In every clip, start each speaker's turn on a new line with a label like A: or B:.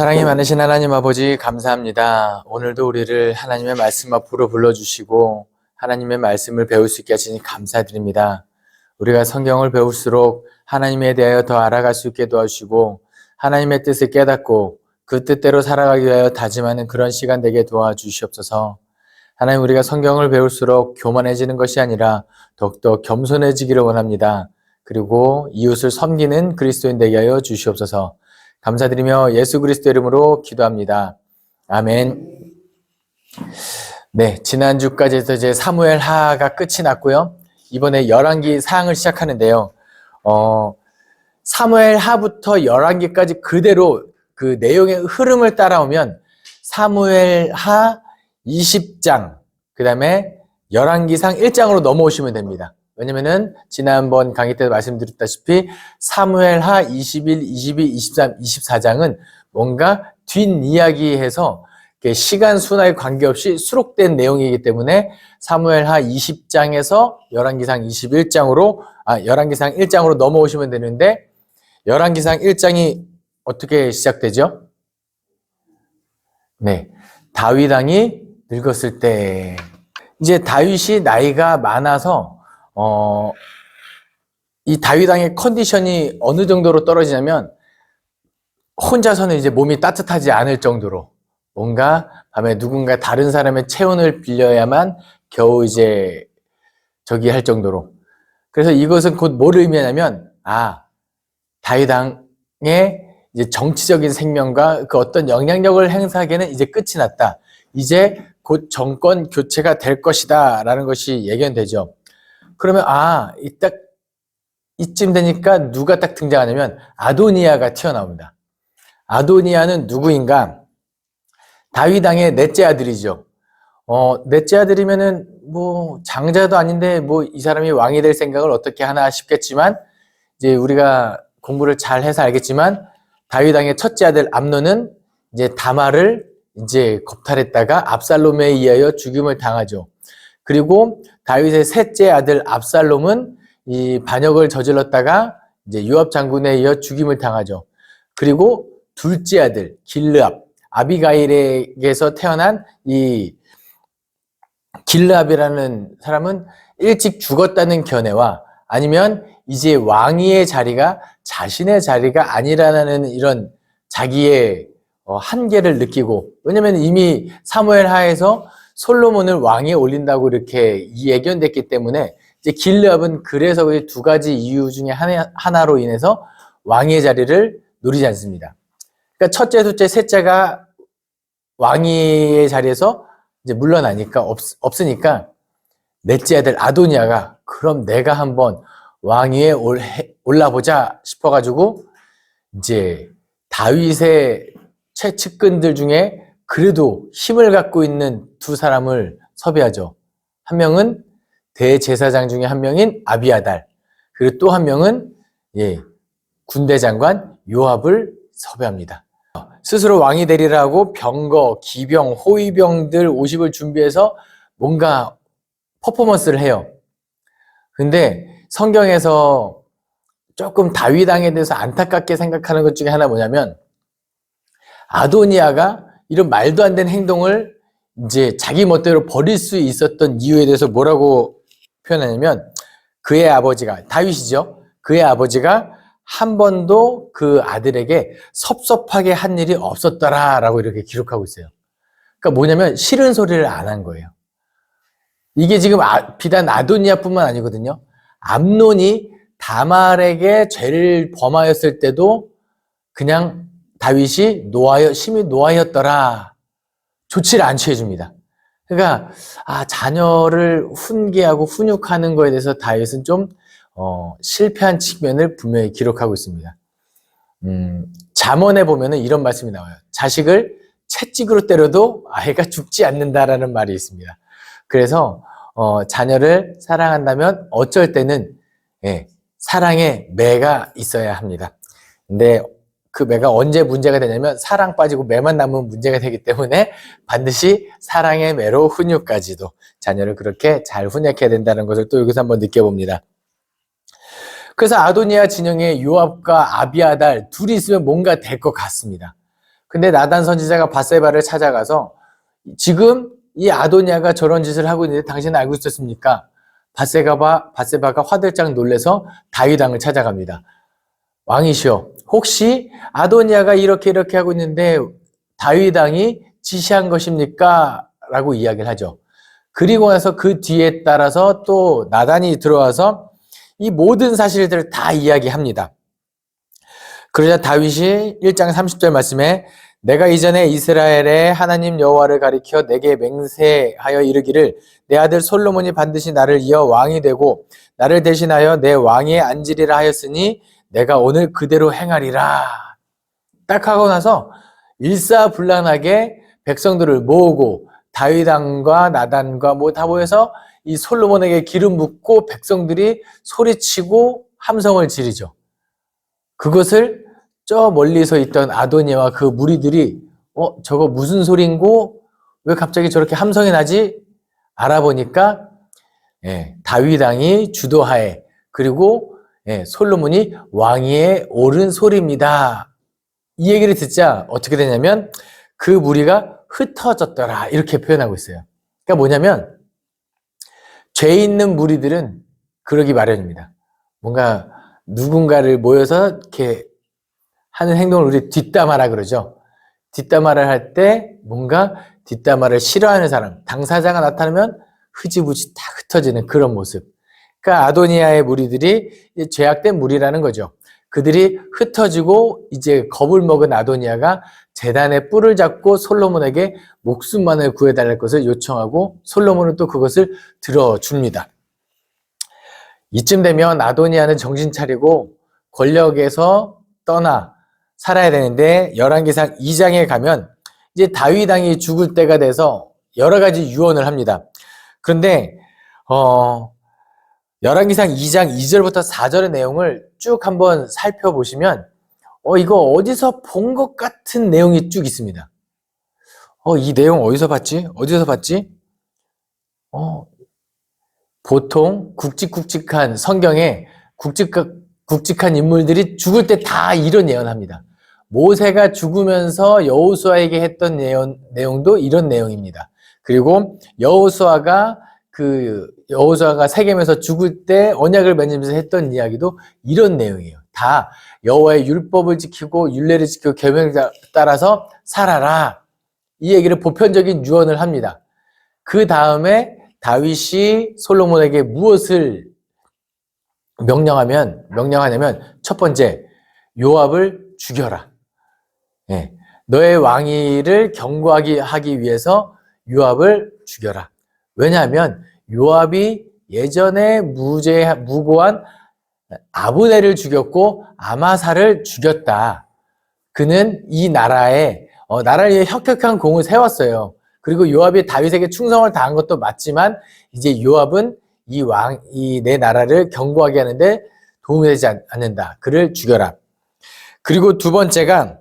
A: 사랑이 많으신 하나님 아버지 감사합니다. 오늘도 우리를 하나님의 말씀 앞으로 불러주시고 하나님의 말씀을 배울 수 있게 하시니 감사드립니다. 우리가 성경을 배울수록 하나님에 대하여 더 알아갈 수 있게 도와주시고 하나님의 뜻을 깨닫고 그 뜻대로 살아가기 위하여 다짐하는 그런 시간 되게 도와주시옵소서. 하나님 우리가 성경을 배울수록 교만해지는 것이 아니라 더욱더 겸손해지기를 원합니다. 그리고 이웃을 섬기는 그리스도인 되게 하여 주시옵소서. 감사드리며 예수 그리스도 이름으로 기도합니다. 아멘. 네, 지난주까지 해서 이제 사무엘 하가 끝이 났고요. 이번에 열왕기 사항을 시작하는데요. 어, 사무엘 하부터 열왕기까지 그대로 그 내용의 흐름을 따라오면 사무엘 하 20장, 그 다음에 열왕기상 1장으로 넘어오시면 됩니다. 왜냐면은 지난번 강의 때 말씀드렸다시피 사무엘하 21, 22, 23, 24장은 뭔가 뒷이야기해서 시간 순화에 관계없이 수록된 내용이기 때문에 사무엘하 20장에서 열왕기상 21장으로 아 열왕기상 1장으로 넘어오시면 되는데 열왕기상 1장이 어떻게 시작되죠? 네. 다윗 왕이 늙었을 때 이제 다윗이 나이가 많아서 어, 이 다윗왕의 컨디션이 어느 정도로 떨어지냐면 혼자서는 이제 몸이 따뜻하지 않을 정도로 뭔가 밤에 누군가 다른 사람의 체온을 빌려야만 겨우 이제 저기 할 정도로 그래서 이것은 곧 뭐를 의미하냐면 아 다윗왕의 이제 정치적인 생명과 그 어떤 영향력을 행사하기에는 이제 끝이 났다. 이제 곧 정권 교체가 될 것이다 라는 것이 예견되죠. 그러면 아, 이 딱 이쯤 되니까 누가 딱 등장하냐면 아도니아가 튀어나옵니다. 아도니아는 누구인가? 다윗 왕의 넷째 아들이죠. 어, 넷째 아들이면은 뭐 장자도 아닌데 뭐 이 사람이 왕이 될 생각을 어떻게 하나 싶겠지만 이제 우리가 공부를 잘 해서 알겠지만 다윗 왕의 첫째 아들 암논은 이제 다말을 이제 겁탈했다가 압살롬에 의하여 죽임을 당하죠. 그리고 다윗의 셋째 아들 압살롬은 이 반역을 저질렀다가 이제 요압 장군에 이어 죽임을 당하죠. 그리고 둘째 아들 길르압 아비가일에게서 태어난 이 길르압이라는 사람은 일찍 죽었다는 견해와 아니면 이제 왕위의 자리가 자신의 자리가 아니라는 이런 자기의 어, 한계를 느끼고 왜냐면 이미 사무엘 하에서 솔로몬을 왕위에 올린다고 이렇게 예견됐기 때문에 이제 길르압은 그래서 두 가지 이유 중에 하나로 인해서 왕의 자리를 누리지 않습니다. 그러니까 첫째, 둘째, 셋째가 왕위의 자리에서 이제 물러나니까 없, 없으니까 넷째 아들 아도니아가 그럼 내가 한번 왕위에 올라보자 싶어가지고 이제 다윗의 최측근들 중에 그래도 힘을 갖고 있는 두 사람을 섭외하죠. 한 명은 대제사장 중에 한 명인 아비아달, 그리고 또 한 명은 예, 군대 장관 요압을 섭외합니다. 스스로 왕이 되리라고 병거, 기병, 호위병들 50을 준비해서 뭔가 퍼포먼스를 해요. 근데 성경에서 조금 다윗왕에 대해서 안타깝게 생각하는 것 중에 하나 뭐냐면 아도니아가 이런 말도 안 되는 행동을 이제 자기 멋대로 버릴 수 있었던 이유에 대해서 뭐라고 표현하냐면 그의 아버지가 다윗이죠. 그의 아버지가 한 번도 그 아들에게 섭섭하게 한 일이 없었더라라고 이렇게 기록하고 있어요. 그러니까 뭐냐면 싫은 소리를 안 한 거예요. 이게 지금 아, 비단 아도니아뿐만 아니거든요. 암론이 다말에게 죄를 범하였을 때도 그냥 다윗이 노하여 심히 노하였더라. 조치를 안 취해 줍니다. 그러니까 아 자녀를 훈계하고 훈육하는 거에 대해서 다윗은 좀 어, 실패한 측면을 분명히 기록하고 있습니다. 음, 잠언에 보면은 이런 말씀이 나와요. 자식을 채찍으로 때려도 아이가 죽지 않는다라는 말이 있습니다. 그래서 어, 자녀를 사랑한다면 어쩔 때는 예, 사랑의 매가 있어야 합니다. 근데 그 매가 언제 문제가 되냐면 사랑 빠지고 매만 남으면 문제가 되기 때문에 반드시 사랑의 매로 훈육까지도 자녀를 그렇게 잘 훈육해야 된다는 것을 또 여기서 한번 느껴봅니다. 그래서 아도니아 진영의 요압과 아비아달 둘이 있으면 뭔가 될 것 같습니다. 근데 나단 선지자가 바세바를 찾아가서 지금 이 아도니아가 저런 짓을 하고 있는데 당신은 알고 있었습니까? 바세바가 바세바가 화들짝 놀래서 다윗 왕을 찾아갑니다. 왕이시여, 혹시 아도니아가 이렇게 이렇게 하고 있는데 다윗 왕이 지시한 것입니까? 라고 이야기를 하죠. 그리고 나서 그 뒤에 따라서 또 나단이 들어와서 이 모든 사실들을 다 이야기합니다. 그러자 다윗이 1장 30절 말씀에 내가 이전에 이스라엘의 하나님 여호와를 가리켜 내게 맹세하여 이르기를 내 아들 솔로몬이 반드시 나를 이어 왕이 되고 나를 대신하여 내 왕위에 앉으리라 하였으니 내가 오늘 그대로 행하리라. 딱 하고 나서 일사불란하게 백성들을 모으고 다윗왕과 나단과 뭐 다 모여서 이 솔로몬에게 기름 붓고 백성들이 소리치고 함성을 지르죠. 그것을 저 멀리서 있던 아도니아와 그 무리들이 어 저거 무슨 소린고 왜 갑자기 저렇게 함성이 나지 알아보니까 예, 다윗 왕이 주도하에 그리고 예, 솔로몬이 왕위에 오른 소리입니다. 이 얘기를 듣자 어떻게 되냐면 그 무리가 흩어졌더라 이렇게 표현하고 있어요. 그러니까 뭐냐면 죄 있는 무리들은 그러기 마련입니다. 뭔가 누군가를 모여서 이렇게 하는 행동을 우리 뒷담화라 그러죠. 뒷담화를 할 때 뭔가 뒷담화를 싫어하는 사람, 당사자가 나타나면 흐지부지 다 흩어지는 그런 모습. 그러니까 아도니아의 무리들이 죄악된 무리라는 거죠. 그들이 흩어지고 이제 겁을 먹은 아도니아가 재단의 뿔을 잡고 솔로몬에게 목숨만을 구해달랄 것을 요청하고 솔로몬은 또 그것을 들어줍니다. 이쯤 되면 아도니아는 정신 차리고 권력에서 떠나 살아야 되는데 열왕기상 2장에 가면 이제 다윗 왕이 죽을 때가 돼서 여러 가지 유언을 합니다. 그런데 어 열왕기상 2장 2절부터 4절의 내용을 쭉 한번 살펴보시면 어 이거 어디서 본 것 같은 내용이 쭉 있습니다. 어 이 내용 어디서 봤지? 어디서 봤지? 어 보통 굵직굵직한 성경에 굵직 굵직한 인물들이 죽을 때 다 이런 예언합니다. 모세가 죽으면서 여호수아에게 했던 내용, 내용도 이런 내용입니다. 그리고 여호수아가 그 여호수아가 세겜에서 죽을 때 언약을 맺으면서 했던 이야기도 이런 내용이에요. 다 여호와의 율법을 지키고 율례를 지키고 계명을 따라서 살아라. 이 얘기를 보편적인 유언을 합니다. 그 다음에 다윗이 솔로몬에게 무엇을 명령하면 명령하냐면 첫 번째 요압을 죽여라. 예, 너의 왕위를 경고하기 하기 위해서 요압을 죽여라. 왜냐하면 요압이 예전에 무죄 무고한 아브넬을 죽였고 아마사를 죽였다. 그는 이 나라에 어, 나라를 위해 혁혁한 공을 세웠어요. 그리고 요압이 다윗에게 충성을 다한 것도 맞지만 이제 요압은 이 왕, 이 내 나라를 경고하게 하는데 도움이 되지 않는다. 그를 죽여라. 그리고 두 번째가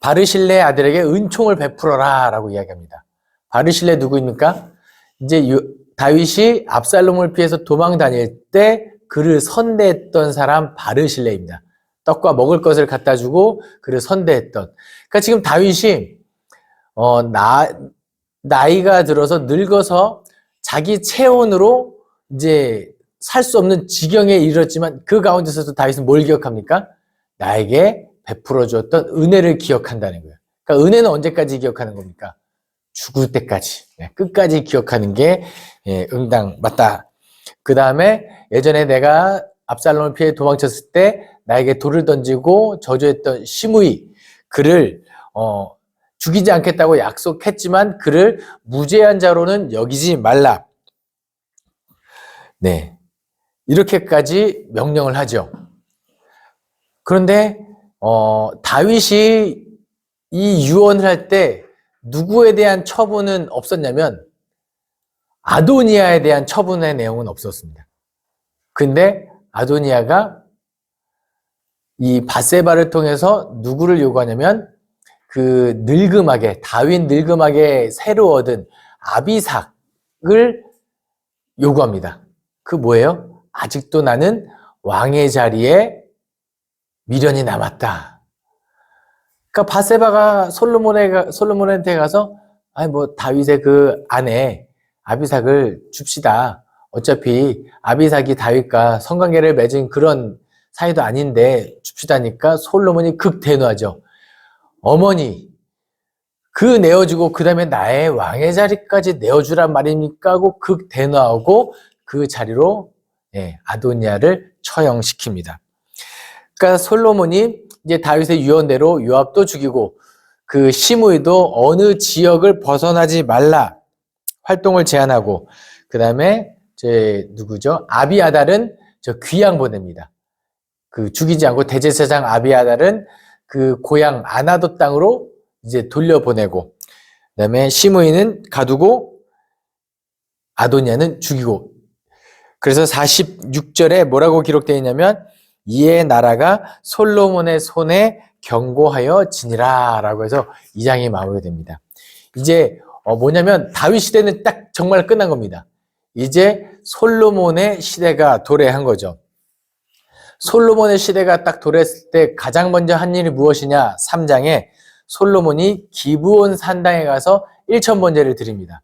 A: 바르실레 아들에게 은총을 베풀어라 라고 이야기합니다. 바르실레 누구입니까? 이제 요, 다윗이 압살롬을 피해서 도망 다닐 때 그를 선대했던 사람 바르실레입니다. 떡과 먹을 것을 갖다 주고 그를 선대했던. 그러니까 지금 다윗이 어, 나, 나이가 들어서 늙어서 자기 체온으로 이제 살 수 없는 지경에 이르렀지만 그 가운데서도 다윗은 뭘 기억합니까? 나에게 베풀어 주었던 은혜를 기억한다는 거예요. 그러니까 은혜는 언제까지 기억하는 겁니까? 죽을 때까지. 네, 끝까지 기억하는 게 예, 응당 맞다. 그 다음에 예전에 내가 압살롬을 피해 도망쳤을 때 나에게 돌을 던지고 저주했던 시므이 그를 어, 죽이지 않겠다고 약속했지만 그를 무죄한 자로는 여기지 말라. 네. 이렇게까지 명령을 하죠. 그런데 어, 다윗이 이 유언을 할 때 누구에 대한 처분은 없었냐면 아도니아에 대한 처분의 내용은 없었습니다. 근데 아도니아가 이 바세바를 통해서 누구를 요구하냐면 그 늙음하게 다윗 늙음하게 새로 얻은 아비삭을 요구합니다. 그 뭐예요? 아직도 나는 왕의 자리에 미련이 남았다. 그러니까 바세바가 솔로몬에 솔로몬한테 가서 아니 뭐 다윗의 그 아내 아비삭을 줍시다. 어차피 아비삭이 다윗과 성관계를 맺은 그런 사이도 아닌데 줍시다니까 솔로몬이 극대노하죠. 어머니 그 내어주고 그 다음에 나의 왕의 자리까지 내어주란 말입니까 하고 극대노하고 그 자리로 예, 아도니아를 처형시킵니다. 그러니까 솔로몬이 이제 다윗의 유언대로 요압도 죽이고 그 시므이도 어느 지역을 벗어나지 말라 활동을 제한하고 그 다음에 제 누구죠 아비아달은 저 귀양 보냅니다. 그 죽이지 않고 대제사장 아비아달은 그 고향 아나도 땅으로 이제 돌려보내고 그 다음에 시므이는 가두고 아도니아는 죽이고 그래서 46절에 뭐라고 기록되어 있냐면 이에 나라가 솔로몬의 손에 경고하여 지니라 라고 해서 이 장이 마무리됩니다. 이제 어 뭐냐면 다윗 시대는 딱 정말 끝난 겁니다. 이제 솔로몬의 시대가 도래한 거죠. 솔로몬의 시대가 딱 도래했을 때 가장 먼저 한 일이 무엇이냐? 3장에 솔로몬이 기브온 산당에 가서 1천 번제를 드립니다.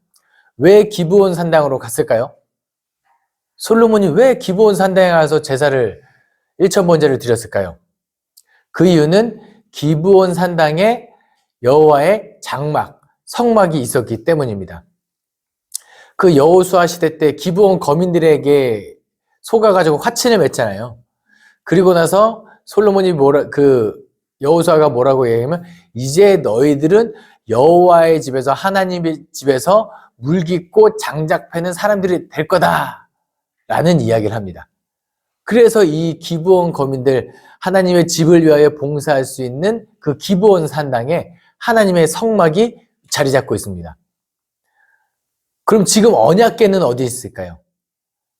A: 왜 기브온 산당으로 갔을까요? 솔로몬이 왜 기브온 산당에 가서 제사를 1천 번제를 드렸을까요? 그 이유는 기브온 산당에 여호와의 장막, 성막이 있었기 때문입니다. 그 여호수아 시대 때 기브온 거민들에게 속아가지고 화친을 맺잖아요. 그리고 나서 솔로몬이 뭐라 그 여호수아가 뭐라고 얘기하면 이제 너희들은 여호와의 집에서 하나님의 집에서 물깃고 장작 패는 사람들이 될 거다라는 이야기를 합니다. 그래서 이 기브온 거민들 하나님의 집을 위하여 봉사할 수 있는 그 기브온 산당에 하나님의 성막이 자리 잡고 있습니다. 그럼 지금 언약궤는 어디 있을까요?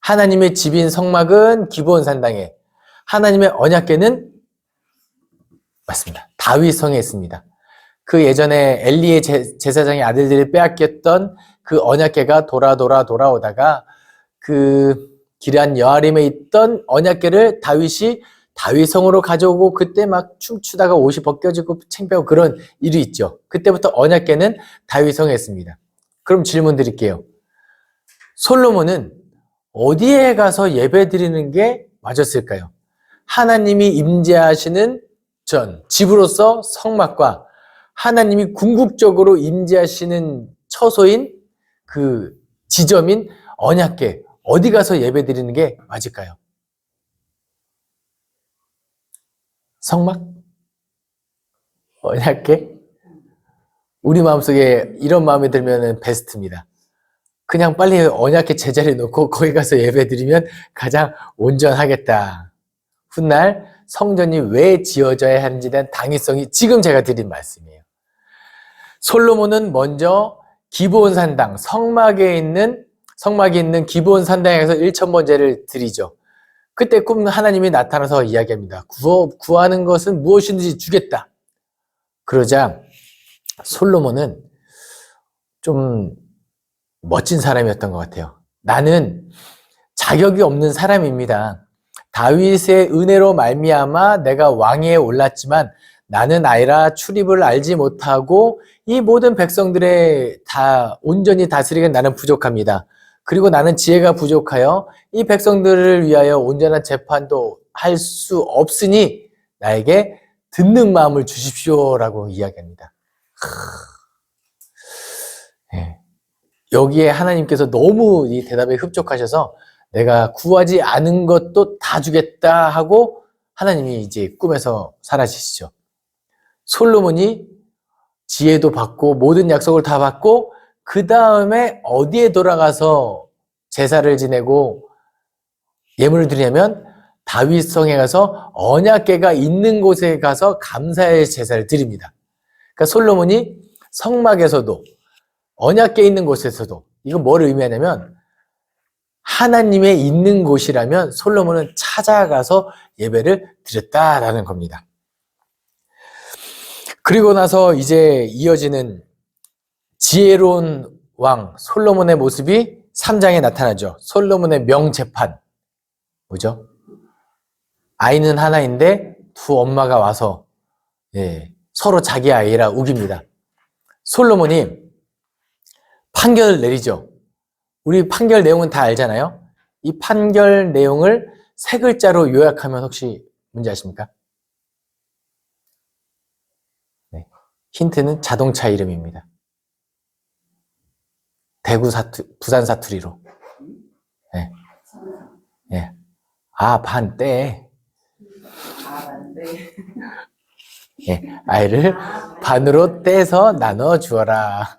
A: 하나님의 집인 성막은 기브온 산당에 하나님의 언약궤는 맞습니다. 다윗성에 있습니다. 그 예전에 엘리의 제사장의 아들들이 빼앗겼던 그 언약궤가 돌아 돌아 돌아오다가 그 기란 여아림에 있던 언약궤를 다윗이 다윗성으로 가져오고 그때 막 춤추다가 옷이 벗겨지고 챙겨고 그런 일이 있죠. 그때부터 언약궤는 다윗성에 있습니다. 그럼 질문 드릴게요. 솔로몬은 어디에 가서 예배 드리는 게 맞았을까요? 하나님이 임재하시는 전 집으로서 성막과 하나님이 궁극적으로 임재하시는 처소인 그 지점인 언약궤 어디 가서 예배 드리는 게 맞을까요? 성막? 언약궤? 우리 마음속에 이런 마음이 들면 베스트입니다. 그냥 빨리 언약궤 제자리에 놓고 거기 가서 예배 드리면 가장 온전하겠다. 훗날 성전이 왜 지어져야 하는지 대한 당위성이 지금 제가 드린 말씀이에요. 솔로몬은 먼저 기브온 산당, 성막에 있는 성막이 있는 기브온 산당에 서 1천 번제를 드리죠. 그때 꿈 하나님이 나타나서 이야기합니다. 구워, 구하는 것은 무엇이든지 주겠다. 그러자 솔로몬은 좀 멋진 사람이었던 것 같아요. 나는 자격이 없는 사람입니다. 다윗의 은혜로 말미암아 내가 왕위에 올랐지만 나는 아이라 출입을 알지 못하고 이 모든 백성들의 다 온전히 다스리기 나는 부족합니다. 그리고 나는 지혜가 부족하여 이 백성들을 위하여 온전한 재판도 할 수 없으니 나에게 듣는 마음을 주십시오라고 이야기합니다. 네. 여기에 하나님께서 너무 이 대답에 흡족하셔서 내가 구하지 않은 것도 다 주겠다 하고 하나님이 이제 꿈에서 사라지시죠. 솔로몬이 지혜도 받고 모든 약속을 다 받고 그 다음에 어디에 돌아가서 제사를 지내고 예물을 드리냐면 다윗성에 가서 언약궤가 있는 곳에 가서 감사의 제사를 드립니다. 그러니까 솔로몬이 성막에서도 언약궤 있는 곳에서도 이건 뭘 의미하냐면 하나님의 있는 곳이라면 솔로몬은 찾아가서 예배를 드렸다라는 겁니다. 그리고 나서 이제 이어지는 지혜로운 왕 솔로몬의 모습이 3장에 나타나죠. 솔로몬의 명재판. 뭐죠? 아이는 하나인데 두 엄마가 와서 예, 서로 자기 아이라 우깁니다. 솔로몬이 판결을 내리죠. 우리 판결 내용은 다 알잖아요. 이 판결 내용을 세 글자로 요약하면 혹시 뭔지 아십니까? 네. 힌트는 자동차 이름입니다. 대구 사투, 부산 사투리로. 네. 예. 아, 반, 때. 예. 아이를 반으로 떼서 나눠 주어라.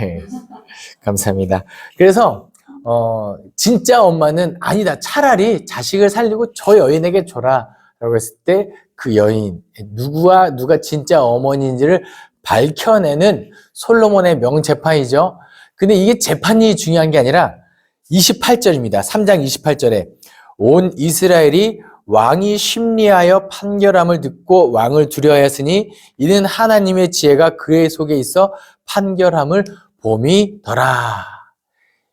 A: 예. 감사합니다. 그래서, 어, 진짜 엄마는 아니다. 차라리 자식을 살리고 저 여인에게 줘라. 라고 했을 때 그 여인, 누구와 누가 진짜 어머니인지를 밝혀내는 솔로몬의 명재판이죠. 근데 이게 재판이 중요한 게 아니라 28절입니다. 3장 28절에 온 이스라엘이 왕이 심리하여 판결함을 듣고 왕을 두려워하였으니 이는 하나님의 지혜가 그의 속에 있어 판결함을 봄이더라.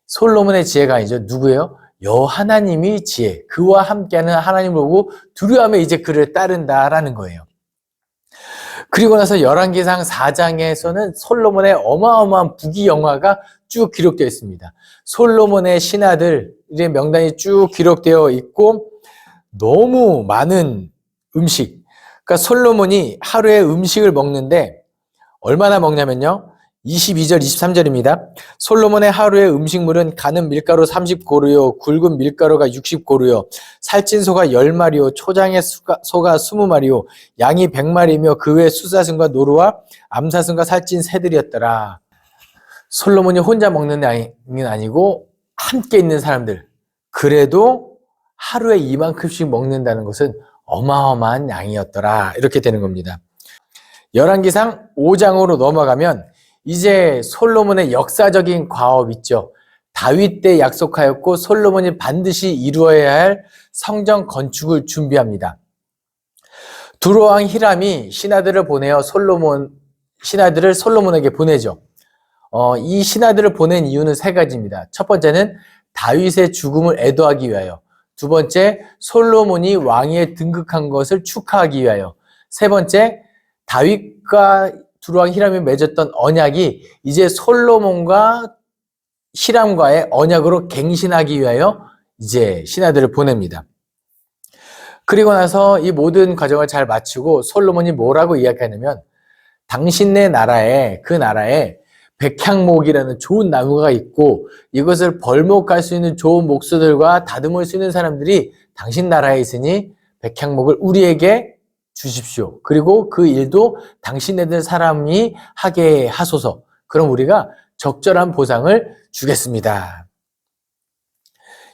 A: 솔로몬의 지혜가 아니죠. 누구예요? 여 하나님이 지혜. 그와 함께하는 하나님을 보고 두려워하며 이제 그를 따른다라는 거예요. 그리고 나서 열왕기상 4장에서는 솔로몬의 어마어마한 부귀 영화가 쭉 기록되어 있습니다. 솔로몬의 신하들의 명단이 쭉 기록되어 있고 너무 많은 음식. 그러니까 솔로몬이 하루에 음식을 먹는데 얼마나 먹냐면요. 22절, 23절입니다. 솔로몬의 하루의 음식물은 가는 밀가루 30고루요, 굵은 밀가루가 60고루요, 살찐 소가 10마리요, 초장의 수가, 소가 20마리요, 양이 100마리며 그 외 수사슴과 노루와 암사슴과 살찐 새들이었더라. 솔로몬이 혼자 먹는 양은 아니고 함께 있는 사람들. 그래도 하루에 이만큼씩 먹는다는 것은 어마어마한 양이었더라. 이렇게 되는 겁니다. 열왕기상 5장으로 넘어가면 이제 솔로몬의 역사적인 과업 있죠. 다윗 때 약속하였고 솔로몬이 반드시 이루어야 할 성전 건축을 준비합니다. 두로왕 히람이 신하들을 보내어 솔로몬 신하들을 솔로몬에게 보내죠. 어, 이 신하들을 보낸 이유는 세 가지입니다. 첫 번째는 다윗의 죽음을 애도하기 위하여. 두 번째, 솔로몬이 왕위에 등극한 것을 축하하기 위하여. 세 번째, 다윗과 두루왕 히람이 맺었던 언약이 이제 솔로몬과 히람과의 언약으로 갱신하기 위하여 이제 신하들을 보냅니다. 그리고 나서 이 모든 과정을 잘 마치고 솔로몬이 뭐라고 이야기하냐면 당신네 나라에 그 나라에 백향목이라는 좋은 나무가 있고 이것을 벌목할 수 있는 좋은 목수들과 다듬을 수 있는 사람들이 당신 나라에 있으니 백향목을 우리에게 주십시오. 그리고 그 일도 당신네들 사람이 하게 하소서. 그럼 우리가 적절한 보상을 주겠습니다.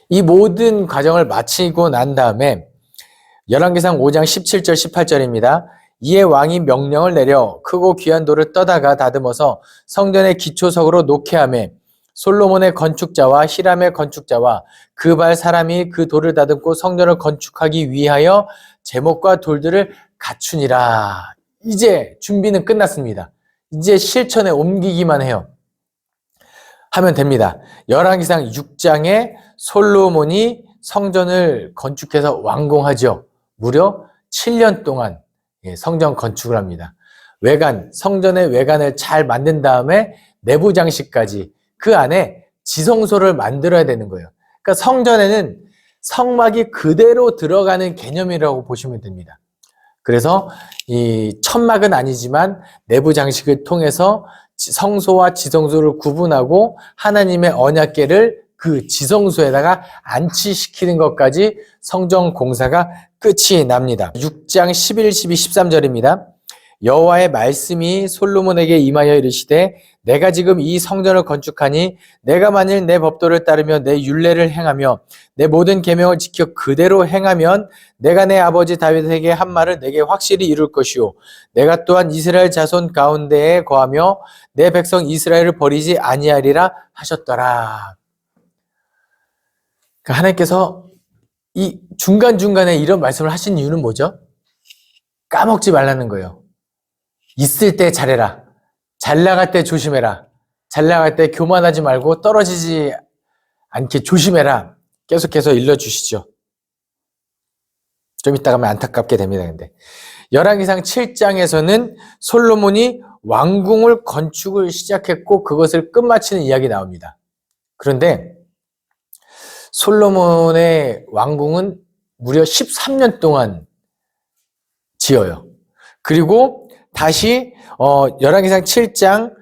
A: 이 모든 과정을 마치고 난 다음에 열왕기상 5장 17절 18절입니다. 이에 왕이 명령을 내려 크고 귀한 돌을 떠다가 다듬어서 성전의 기초석으로 놓게 하며 솔로몬의 건축자와 히람의 건축자와 그 발 사람이 그 돌을 다듬고 성전을 건축하기 위하여 제목과 돌들을 갖추니라. 이제 준비는 끝났습니다. 이제 실천에 옮기기만 해요. 하면 됩니다. 열왕기상 6장에 솔로몬이 성전을 건축해서 완공하죠. 무려 7년 동안 예, 성전 건축을 합니다. 외관, 성전의 외관을 잘 만든 다음에 내부 장식까지 그 안에 지성소를 만들어야 되는 거예요. 그러니까 성전에는 성막이 그대로 들어가는 개념이라고 보시면 됩니다. 그래서 이 천막은 아니지만 내부 장식을 통해서 성소와 지성소를 구분하고 하나님의 언약계를 그 지성소에다가 안치시키는 것까지 성전 공사가 끝이 납니다. 6장 11, 12, 13절입니다. 여호와의 말씀이 솔로몬에게 임하여 이르시되 내가 지금 이 성전을 건축하니 내가 만일 내 법도를 따르며 내 율례를 행하며 내 모든 계명을 지켜 그대로 행하면 내가 내 아버지 다윗에게 한 말을 내게 확실히 이룰 것이요 내가 또한 이스라엘 자손 가운데에 거하며 내 백성 이스라엘을 버리지 아니하리라 하셨더라. 그러니까 하나님께서 이 중간중간에 이런 말씀을 하신 이유는 뭐죠? 까먹지 말라는 거예요. 있을 때 잘해라. 잘 나갈 때 조심해라. 잘 나갈 때 교만하지 말고 떨어지지 않게 조심해라. 계속해서 일러주시죠. 좀 이따 가면 안타깝게 됩니다, 근데. 열왕기상 7장에서는 솔로몬이 왕궁을 건축을 시작했고 그것을 끝마치는 이야기 나옵니다. 그런데 솔로몬의 왕궁은 무려 13년 동안 지어요. 그리고 다시 어 열왕기상 7장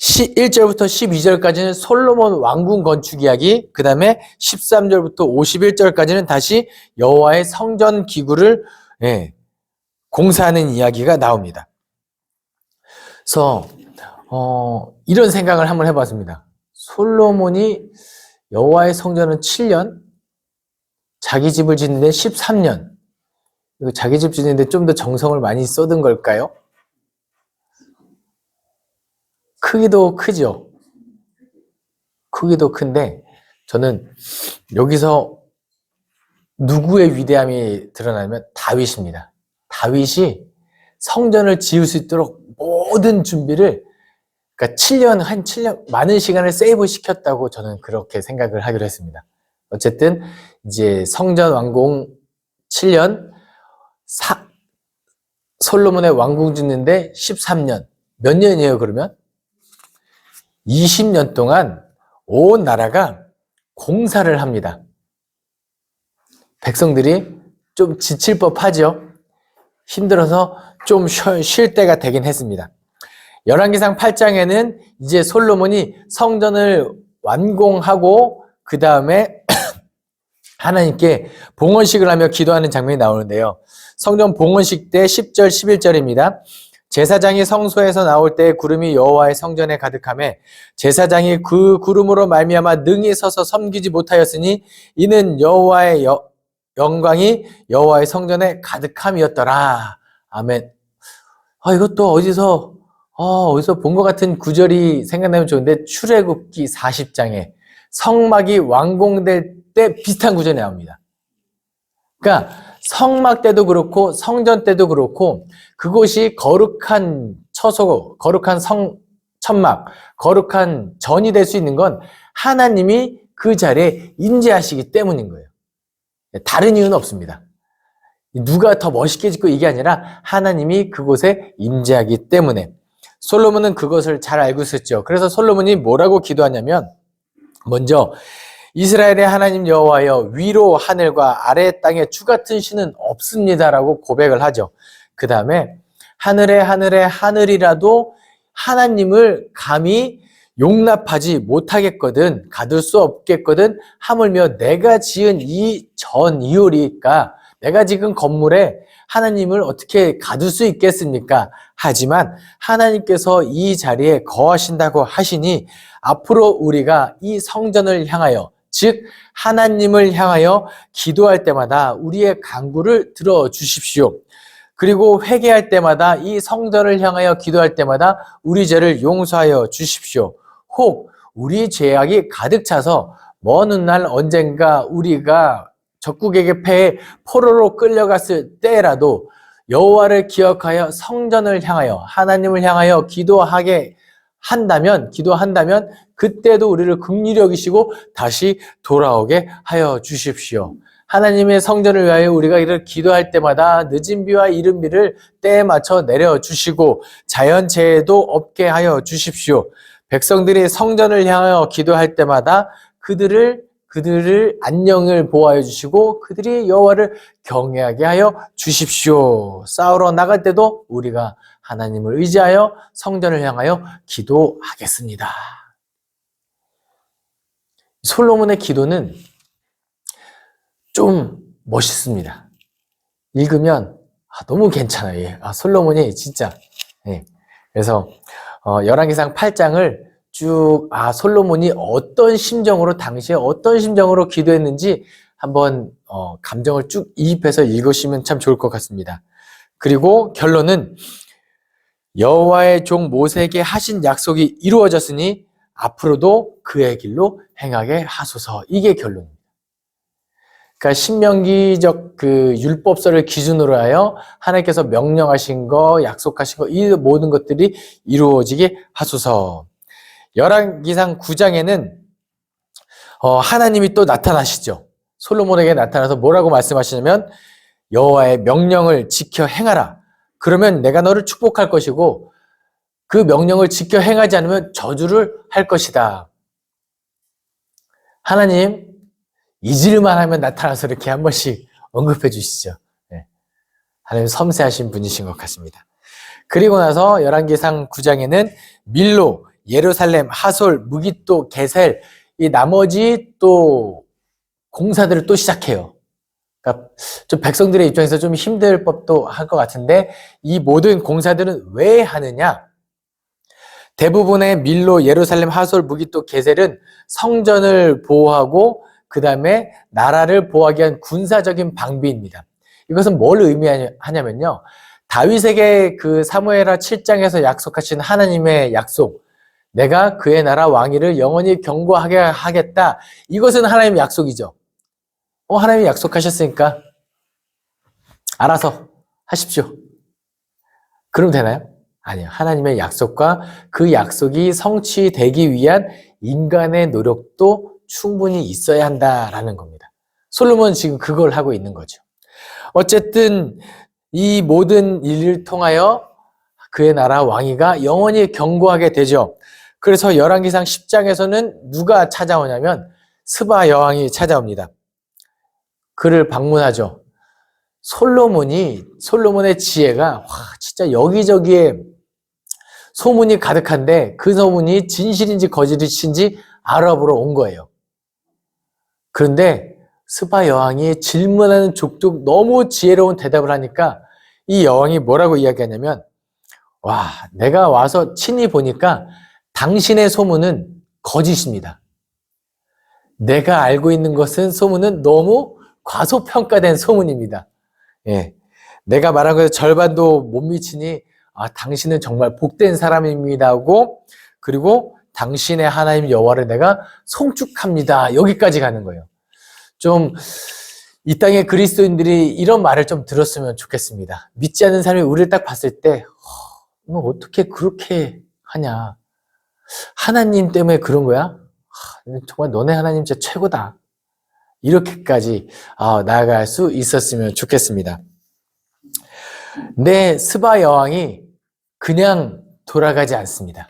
A: 1절부터 12절까지는 솔로몬 왕궁 건축 이야기, 그 다음에 13절부터 51절까지는 다시 여호와의 성전 기구를 예, 공사하는 이야기가 나옵니다. 그래서 어, 이런 생각을 한번 해봤습니다. 솔로몬이 여호와의 성전은 7년, 자기 집을 짓는데 13년. 이거 자기 집 짓는데 좀 더 정성을 많이 쏟은 걸까요? 크기도 크죠. 크기도 큰데 저는 여기서 누구의 위대함이 드러나면 다윗입니다. 다윗이 성전을 지을 수 있도록 모든 준비를 그러니까 7년 한 7년 많은 시간을 세이브 시켰다고 저는 그렇게 생각을 하기로 했습니다. 어쨌든 이제 성전 완공 7년 사, 솔로몬의 왕궁 짓는데 13년 몇 년이에요 그러면? 20년 동안 온 나라가 공사를 합니다. 백성들이 좀 지칠 법하죠. 힘들어서 좀 쉴 때가 되긴 했습니다. 열왕기상 8장에는 이제 솔로몬이 성전을 완공하고 그 다음에 하나님께 봉헌식을 하며 기도하는 장면이 나오는데요. 성전 봉헌식 때 10절 11절입니다. 제사장이 성소에서 나올 때 구름이 여호와의 성전에 가득함에 제사장이 그 구름으로 말미암아 능히 서서 섬기지 못하였으니 이는 여호와의 여- 영광이 여호와의 성전에 가득함이었더라. 아멘. 아 이것도 어디서 아, 어디서 본 것 같은 구절이 생각나면 좋은데 출애굽기 40장에 성막이 완공될 때 비슷한 구절이 나옵니다. 그러니까 성막 때도 그렇고 성전 때도 그렇고 그곳이 거룩한 처소, 거룩한 성, 천막, 거룩한 전이 될 수 있는 건 하나님이 그 자리에 인재하시기 때문인 거예요. 다른 이유는 없습니다. 누가 더 멋있게 짓고 이게 아니라 하나님이 그곳에 임재하기 때문에 솔로몬은 그것을 잘 알고 있었죠. 그래서 솔로몬이 뭐라고 기도하냐면 먼저 이스라엘의 하나님 여호와여 위로 하늘과 아래 땅에 주 같은 신은 없습니다라고 고백을 하죠. 그 다음에 하늘의 하늘의 하늘이라도 하나님을 감히 용납하지 못하겠거든 가둘 수 없겠거든 하물며 내가 지은 이 전 이오리가 내가 지금 건물에 하나님을 어떻게 가둘 수 있겠습니까? 하지만 하나님께서 이 자리에 거하신다고 하시니 앞으로 우리가 이 성전을 향하여 즉 하나님을 향하여 기도할 때마다 우리의 간구를 들어 주십시오. 그리고 회개할 때마다 이 성전을 향하여 기도할 때마다 우리 죄를 용서하여 주십시오. 혹 우리 죄악이 가득 차서 먼 훗날 언젠가 우리가 적국에게 패해 포로로 끌려갔을 때라도 여호와를 기억하여 성전을 향하여 하나님을 향하여 기도하게 한다면 기도한다면 그때도 우리를 긍휼히 여기시고 다시 돌아오게 하여 주십시오. 하나님의 성전을 위하여 우리가 이를 기도할 때마다 늦은 비와 이른 비를 때에 맞춰 내려 주시고 자연재해도 없게 하여 주십시오. 백성들이 성전을 향하여 기도할 때마다 그들을 그들을 안녕을 보호하여 주시고 그들이 여호와를 경외하게 하여 주십시오. 싸우러 나갈 때도 우리가 하나님을 의지하여 성전을 향하여 기도하겠습니다. 솔로몬의 기도는 좀 멋있습니다. 읽으면 아, 너무 괜찮아요. 예. 아, 솔로몬이 진짜. 예. 그래서 어, 열왕기상 8장을 쭉, 아, 솔로몬이 어떤 심정으로, 당시에 어떤 심정으로 기도했는지 한번, 어, 감정을 쭉 이입해서 읽으시면 참 좋을 것 같습니다. 그리고 결론은 여호와의 종 모세에게 하신 약속이 이루어졌으니 앞으로도 그의 길로 행하게 하소서. 이게 결론입니다. 그러니까 신명기적 그 율법서를 기준으로 하여 하나님께서 명령하신 거, 약속하신 거, 이 모든 것들이 이루어지게 하소서. 열왕기상 9장에는 어, 하나님이 또 나타나시죠. 솔로몬에게 나타나서 뭐라고 말씀하시냐면 여호와의 명령을 지켜 행하라. 그러면 내가 너를 축복할 것이고 그 명령을 지켜 행하지 않으면 저주를 할 것이다. 하나님 잊을만 하면 나타나서 이렇게 한 번씩 언급해 주시죠. 네. 하나님 섬세하신 분이신 것 같습니다. 그리고 나서 열왕기상 9장에는 밀로, 예루살렘, 하솔, 무기또, 게셀 이 나머지 또 공사들을 또 시작해요. 그러니까 좀 백성들의 입장에서 좀 힘들 법도 할 것 같은데 이 모든 공사들은 왜 하느냐? 대부분의 밀로, 예루살렘, 하솔, 무기또, 게셀은 성전을 보호하고 그 다음에 나라를 보호하기 위한 군사적인 방비입니다. 이것은 뭘 의미하냐면요. 다윗에게 그 사무엘하 7장에서 약속하신 하나님의 약속, 내가 그의 나라 왕위를 영원히 경고하게 하겠다. 이것은 하나님의 약속이죠. 어, 하나님이 약속하셨으니까 알아서 하십시오. 그럼 되나요? 아니요. 하나님의 약속과 그 약속이 성취되기 위한 인간의 노력도 충분히 있어야 한다라는 겁니다. 솔로몬은 지금 그걸 하고 있는 거죠. 어쨌든 이 모든 일을 통하여 그의 나라 왕위가 영원히 경고하게 되죠. 그래서 열왕기상 10장에서는 누가 찾아오냐면 스바 여왕이 찾아옵니다. 그를 방문하죠. 솔로몬이 솔로몬의 지혜가 와 진짜 여기저기에 소문이 가득한데 그 소문이 진실인지 거짓인지 알아보러 온 거예요. 그런데 스바 여왕이 질문하는 족족 너무 지혜로운 대답을 하니까 이 여왕이 뭐라고 이야기하냐면 와 내가 와서 친히 보니까 당신의 소문은 거짓입니다. 내가 알고 있는 것은 소문은 너무 과소평가된 소문입니다. 예. 내가 말한 것의 절반도 못 미치니 아, 당신은 정말 복된 사람입니다 하고 그리고 당신의 하나님 여호와를 내가 송축합니다. 여기까지 가는 거예요. 좀 이 땅의 그리스도인들이 이런 말을 좀 들었으면 좋겠습니다. 믿지 않는 사람이 우리를 딱 봤을 때, 어, 너 어떻게 그렇게 하냐? 하나님 때문에 그런 거야? 아, 정말 너네 하나님 진짜 최고다. 이렇게까지 아, 나아갈 수 있었으면 좋겠습니다. 내 스바 여왕이 그냥 돌아가지 않습니다.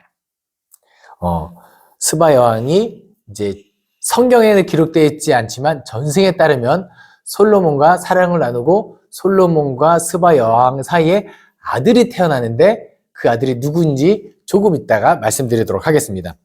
A: 어, 스바 여왕이 이제 성경에는 기록되어 있지 않지만 전승에 따르면 솔로몬과 사랑을 나누고 솔로몬과 스바 여왕 사이에 아들이 태어나는데 그 아들이 누구인지 조금 이따가 말씀드리도록 하겠습니다.